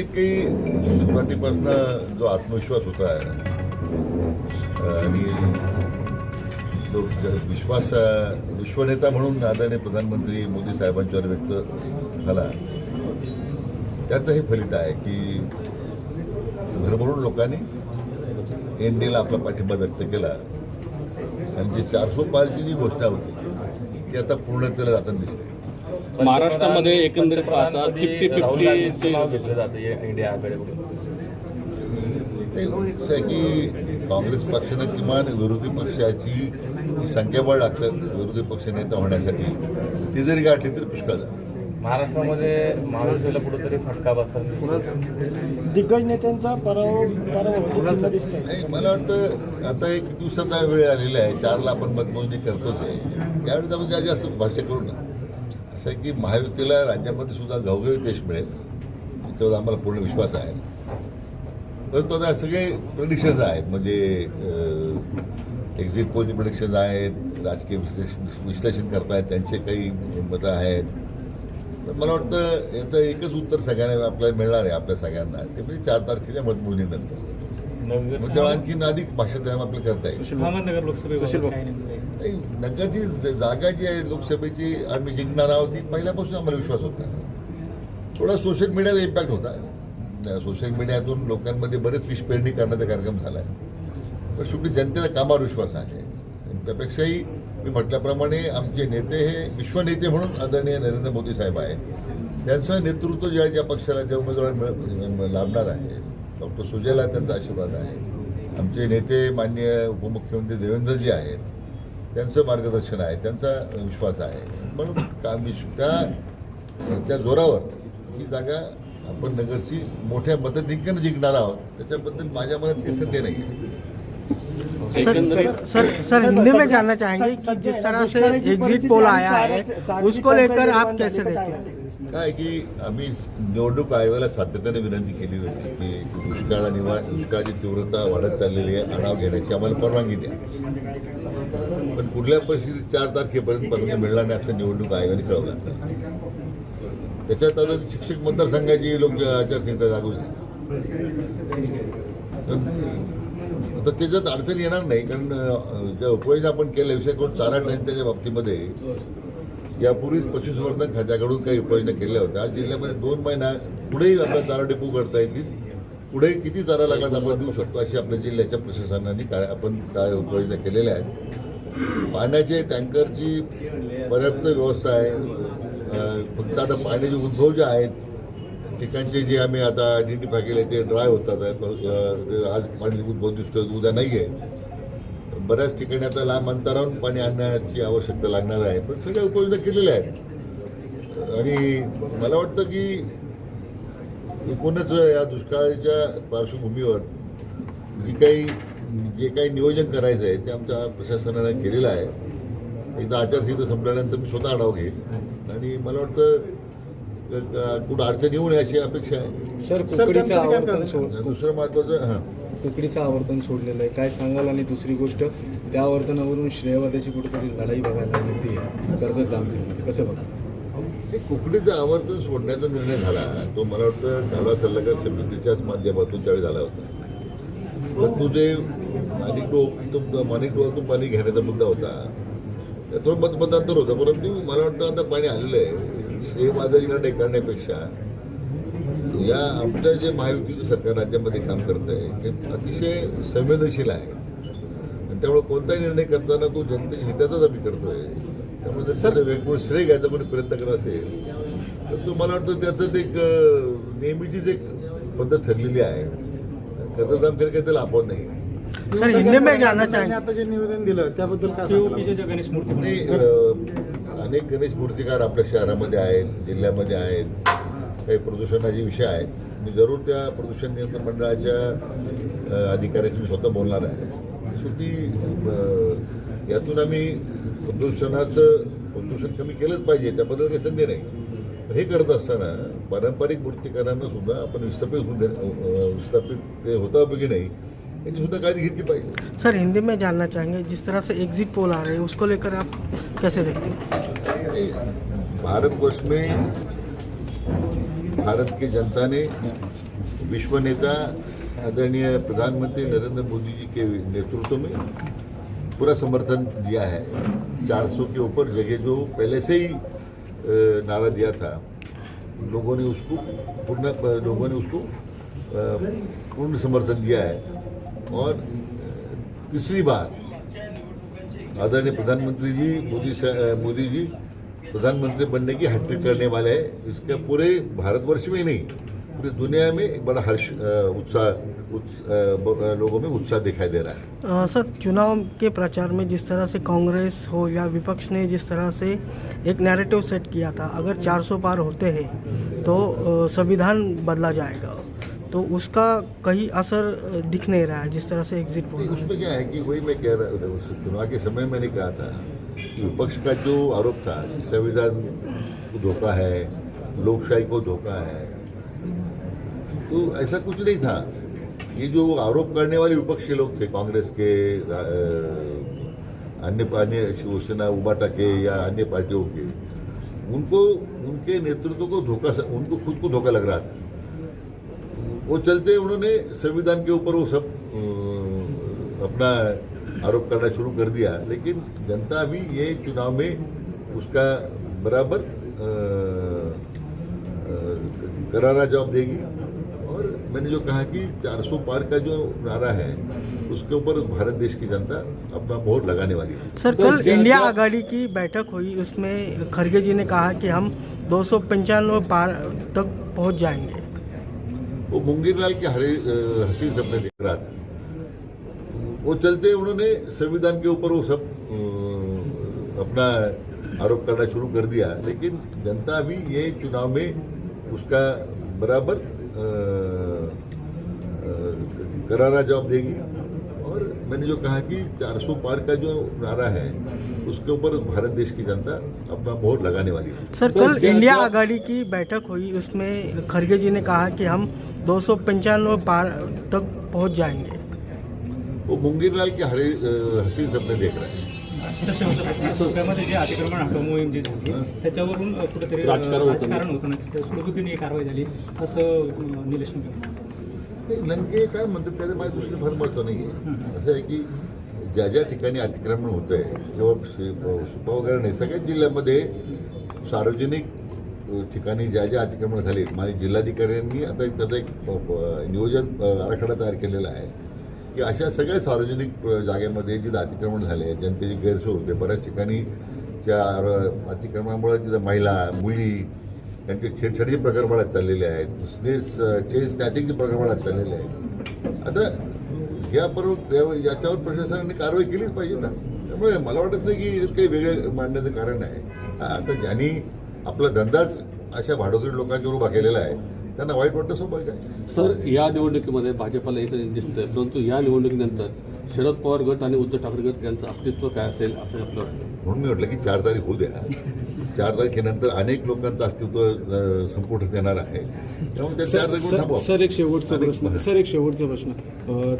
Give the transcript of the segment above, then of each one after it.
एक काही सुरुवातीपासून जो आत्मविश्वास होता आणि जो विश्वास विश्वनेता म्हणून आदरणीय प्रधानमंत्री मोदी साहेबांच्यावर व्यक्त झाला त्याचं हे फलित आहे की भरभरून लोकांनी एन डीला आपला पाठिंबा व्यक्त केला. आणि जी चारशे पारची जी घोषणा होती ती आता पूर्णतेला जाताना दिसते. महाराष्ट्रामध्ये एकंदरीत पाहता फिफ्टी गांधींचं नाव फिफ्टी घेतलं जातं या इंडिया आहे की काँग्रेस पक्षानं किमान विरोधी पक्षाची संख्याबळ लागतं विरोधी पक्ष नेता होण्यासाठी. ती जरी गाठली तरी पुष्कळ झालं. महाराष्ट्रामध्ये महाविकासला कुठेतरी फटका बसताना दिग्गज नेत्यांचा पराभव दिसतंय. मला वाटतं आता एक दिवसाचा वेळ आलेला आहे चारला आपण मतमोजणी करतोच आहे. त्यावेळेस आपण ज्या जास्त भाष्य करू नये असं आहे की महायुतीला राज्यामध्ये सुद्धा घवघवीत यश मिळेल याच्यावर आम्हाला पूर्ण विश्वास आहे. परंतु आता सगळे प्रडिक्शन्स आहेत म्हणजे एक्झिट पोलचे प्रडिक्शन्स आहेत राजकीय विश्लेषण विश्लेषण करतायत त्यांचे काही मतं आहेत. तर मला वाटतं याचं एकच उत्तर सगळ्यांना आपल्याला मिळणार आहे आपल्या सगळ्यांना. ते म्हणजे चार तारखेच्या मतमोजणीनंतर. तेव्हा आणखीन अधिक भाषा त्यामुळे आपल्याला करता येईल. अहमदनगर नाही नगरची ज- जागा जी आहे लोकसभेची आम्ही जिंकणार आहोत ही पहिल्यापासून आम्हाला विश्वास होता. थोडा सोशल मीडियाचा इम्पॅक्ट होता. सोशल मीडियातून लोकांमध्ये बरेच विष पेरणी करण्याचा कार्यक्रम झाला आहे पण शेवटी जनतेचा कामावर विश्वास आहे. त्यापेक्षाही मी म्हटल्याप्रमाणे आमचे नेते हे विश्वनेते म्हणून आदरणीय नरेंद्र मोदी साहेब आहेत. त्यांचं नेतृत्व ज्या ज्या पक्षाला ज्या उमेदवार लाभणार आहे डॉक्टर सुजयला त्यांचा आशीर्वाद आहे. आमचे नेते माननीय उपमुख्यमंत्री देवेंद्रजी आहेत. त्यांचं मार्गदर्शन आहे त्यांचा विश्वास आहे. पण का त्या त्या जोरावर ही जागा आपण नगरची मोठ्या मताधिक्यानं जिंकणार आहोत. त्याच्याबद्दल माझ्या मनात काही संदेह नाही आहे एकंदरीत सर सर हिंदी में जानना चाहेंगे कि जिस तरह से एग्जिट पोल आया है उसको लेकर आप कैसे देखते हैं? काय की आम्ही निवडणूक आयोगाला सातत्याने विनंती केली होती की दुष्काळ आणि दुष्काळाची तीव्रता वाढत चाललेली आहे आढावा घेण्याची आम्हाला परवानगी द्या. पण कुठल्या परिस्थितीत चार तारखेपर्यंत परवानगी मिळणार नाही असं निवडणूक आयोगाने कळवलं. त्याच्यात आता शिक्षक मतदारसंघाची लोक आचारसंहिता लागू झाली. तर- त्याच्यात अडचण येणार नाही कारण ज्या उपाययोजना आपण केल्या विषय करून चारा टँकच्या बाबतीमध्ये यापूर्वीच पशुसंवर्धन खात्याकडून काही उपाययोजना केल्या होत्या. जिल्ह्यामध्ये दोन महिना पुढेही आपल्याला चारा डेपो करता येतील. पुढे किती चारा लागला आपण देऊ शकतो अशी आपल्या जिल्ह्याच्या प्रशासनाने काय आपण काय उपाययोजना केलेल्या आहेत. पाण्याचे टँकरची पर्याप्त व्यवस्था आहे. फक्त आता पाण्याचे उद्भव जे आहेत ठिकाणचे जे आम्ही आता आयडेंटिफाय केले ते ड्राय होतात आहेत. आज पाणी उद्भव दिसतोय उद्या नाही आहे बऱ्याच ठिकाणी आता लांब अंतरावरून पाणी आणण्याची आवश्यकता लागणार आहे पण सगळ्या उपाययोजना केलेल्या आहेत. आणि मला वाटतं की एकूणच या दुष्काळाच्या पार्श्वभूमीवर जी काही जे काही नियोजन करायचं आहे ते आमच्या प्रशासनाने केलेलं आहे. एकदा आचारसंहिता संपल्यानंतर मी स्वतः आढावा घेईन आणि मला वाटतं कुठं अडचण येऊ नये अशी अपेक्षा आहे. सर कुकडीचं आवर्तन सोड दुसरं महत्त्वाचं हां. कुकडीचं आवर्तन सोडलेलं आहे. काय सांगाल? आणि दुसरी गोष्ट त्या आवर्तनावरून श्रेयवादाची कुठेतरी लढाई बघायला मिळते. कर्जत जामखेडमध्ये. कसं बघा? हे कुकडीचं आवर्तन सोडण्याचा निर्णय झाला. तो मला वाटतं कालवा सल्लागार समितीच्याच माध्यमातून त्यावेळी झाला होता. पण तो जे माणिक टो माणिक टोळातून पाणी घेण्याचा मुद्दा होता. थोडं मतमतांतर होतं परंतु मला वाटतं आता पाणी आलेलं आहे. श्रेयवादाची लढाई करण्यापेक्षा या आमचं जे महायुतीचं सरकार राज्यामध्ये काम करत आहे ते अतिशय संवेदनशील आहे. आणि त्यामुळे कोणताही निर्णय करताना तो जनते हिताचाच आम्ही करतोय. त्यामुळे जर त्याचं वेगवेगळं श्रेय घ्यायचा कोणी प्रयत्न करत असेल तर तो मला वाटतं त्याचं एक नेहमीचीच एक पद्धत ठरलेली आहे. कर्ज जामखेड काही त्याला आपण नाही सर हिंदी में जानना चाहेंगे आता जे निवेदन दिलं त्याबद्दल काय सांगाल? गणेश मूर्ती नाही अं, अनेक गणेश मूर्तिकार आपल्या शहरामध्ये आहेत जिल्ह्यामध्ये आहेत काही प्रदूषणाचे विषय आहेत. मी जरूर त्या प्रदूषण नियंत्रण मंडळाच्या अ, अधिकाऱ्याशी मी स्वतः बोलणार आहे. शेवटी अ, यातून आम्ही प्रदूषणाचं प्रदूषण कमी केलंच पाहिजे त्याबद्दल काही संधी नाही. हे करत असताना पारंपरिक मूर्तिकारांना सुद्धा आपण विस्थापित होऊ दे अ, विस्थापित ते होता की नाही. याची सुद्धा काळजी घेतली पाहिजे सर हिंदी में जानना चाहेंगे जिस तरह से एग्जिट पोल आ रहे हैं उसको लेकर आप कैसे देखते हैं? भारतवर्ष में भारत की जनता ने विश्व नेता आदरणीय प्रधानमंत्री नरेंद्र मोदी जी के नेतृत्व में पूरा समर्थन दिया है। 400 के ऊपर जगह जो पहले से ही नारा दिया था लोगों ने उसको पूर्ण लोगों ने उसको पूर्ण समर्थन दिया है। और तीसरी बार आदरणीय प्रधानमंत्री जी मोदी मोदी जी प्रधानमंत्री बनने की हैट्रिक करने वाले हैं। इसका पूरे भारतवर्ष में ही नहीं पूरी दुनिया में एक बड़ा हर्ष उत्साह उत्स- लोगों में उत्साह दिखाई दे रहा है। अ, सर चुनाव के प्रचार में जिस तरह से कांग्रेस हो या विपक्ष ने जिस तरह से एक नैरेटिव सेट किया था अगर 400 पार होते हैं तो संविधान बदला जाएगा। तो उसका कहीं असर दिख नहीं रहा है जिस तरह से एग्जिट पोल उसमें क्या है कि वही मैं कह रहा हूँ चुनाव के समय मैंने कहा था कि विपक्ष का जो आरोप था कि संविधान को धोखा है लोकशाही को धोखा है तो ऐसा कुछ नहीं था। ये जो आरोप करने वाले विपक्षी लोग थे कांग्रेस के अन्य अन्य शिवसेना उबाटा के या अन्य पार्टियों के उनको उनके नेतृत्व को धोखा उनको खुद को धोखा लग रहा था। वो चलते उन्होंने संविधान के ऊपर वो सब अपना आरोप करना शुरू कर दिया। लेकिन जनता भी ये चुनाव में उसका बराबर करारा जवाब देगी। और मैंने जो कहा कि 400 पार का जो नारा है उसके ऊपर भारत देश की जनता अपना मोहर लगाने वाली है। सर कल ज्या- इंडिया आघाड़ी की बैठक हुई उसमें खड़गे जी ने कहा कि हम दो सौ पंचानवे पार तक पहुँच जाएँगे। वो मुंगीर लाल के हरे हसी हसीन सपने देख रहा था। वो चलते उन्होंने संविधान के ऊपर वो सब अपना आरोप करना शुरू कर दिया। लेकिन जनता भी ये चुनाव में उसका बराबर करारा जवाब देगी। मैंने जो कहा कि 400 पार का जो नारा है उसके ऊपर भारत देश की जनता अपना मोहर लगाने वाली है सर सर, कल ज्या- इंडिया आघाड़ी की बैठक हुई उसमें खड़गे जी ने कहा कि हम दो सौ पंचानवे पार तक पहुँच जाएँगे वो मुंगीर लाल के हरे हसीन सपने देख रहे हैं सोप्यामध्ये जे अतिक्रमण हटव मोहीम जी झाली त्याच्यावरून कुठेतरी राजकारण होतं. राजकारण होतं ना सुलभतेने कारवाई झाली असं निलेश. नाही, लंके काय म्हणतात त्याचं माझ्या दृष्टीने फार महत्त्व नाही आहे असं आहे की ज्या ज्या ठिकाणी अतिक्रमण होतं आहे जेव्हा सु- सुपा वगैरे नाही सगळ्याच जिल्ह्यामध्ये सार्वजनिक ठिकाणी ज्या ज्या अतिक्रमण झाले माझ्या जिल्हाधिकाऱ्यांनी आता एक त्याचं एक नियोजन आराखडा तयार केलेला आहे. की अशा सगळ्या सार्वजनिक जागेमध्ये जिथं अतिक्रमण झाले जनतेची गैरसोय होते बऱ्याच ठिकाणी त्या अतिक्रमणामुळे तिथं महिला मुली यांचे छेडछाडीचे प्रकार वाढत चाललेले आहेत. स्नेस चेन स्नॅचिंगचे प्रकार वाढत चाललेले आहेत. आता ह्या बरोबर याच्यावर प्रशासनाने कारवाई केलीच पाहिजे ना. त्यामुळे मला वाटत नाही की काही वेगळं मांडण्याचं कारण आहे. आता ज्यांनी आपला धंदाच अशा भाडोत्री लोकांच्यावर उभा केलेला आहे त्यांना वाईट वाटतं स्वाभाविक आहे सर या निवडणुकीमध्ये भाजपला यायचं दिसतंय. परंतु या निवडणुकीनंतर शरद पवार गट आणि उद्धव ठाकरे गट यांचं अस्तित्व काय असेल असं आपलं वाटतं? म्हणून मी म्हटलं की चार तारीख होऊ द्या. चार तारखेनंतर अनेक लोकांचं अस्तित्व अं, संपुष्टात येणार आहे. त्यामुळे त्या चार सर- तारखेवर एक शेवटचा प्रश्न सर एक शेवटचा प्रश्न.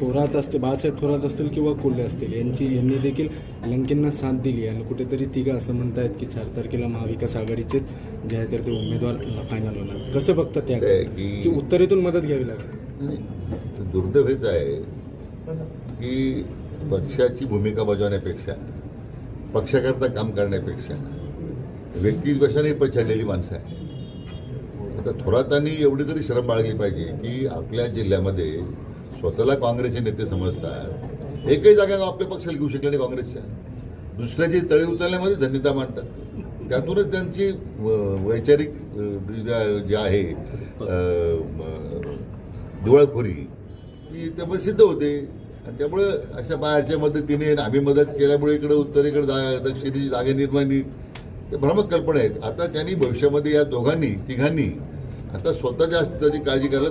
थोरात असते बाळासाहेब थोरात असतील किंवा कोल्हे असतील यांची यांनी देखील लंकेंना साथ दिली आणि कुठेतरी तिघं असं म्हणतायत की चार तारखेला महाविकास आघाडीचेच जे आहे तर ते उमेदवार फायनल होणार. कसं बघतात त्या? की- उत्तरेतून मदत घ्यावी लागेल? दुर्दैव हेच आहे की पक्षाची भूमिका बजावण्यापेक्षा पक्षाकरता काम करण्यापेक्षा व्यक्तिद्वेषाने पछाडलेली माणसं आहे आता थोरातांनी एवढी तरी श्रम बाळगली पाहिजे की आपल्या जिल्ह्यामध्ये स्वतःला काँग्रेसचे नेते समजतात. एकही जागा आपल्या पक्षाला घेऊ शकले नाही काँग्रेसच्या. दुसऱ्याची तळी उचलण्यामध्ये धन्यता मांडतात त्यातूनच त्यांची वैचारिक जे आहे दिवाळखोरी ती त्यामुळे सिद्ध होते. आणि त्यामुळे अशा बाहेरच्या मदतीने आम्ही मदत केल्यामुळे इकडे उत्तरेकडे जा दक्षिणेची जागे निर्माण ते भ्रामक कल्पना आहेत. आता त्यांनी भविष्यामध्ये या दोघांनी तिघांनी आता स्वतःच्या अस्तित्वाची काळजी करायला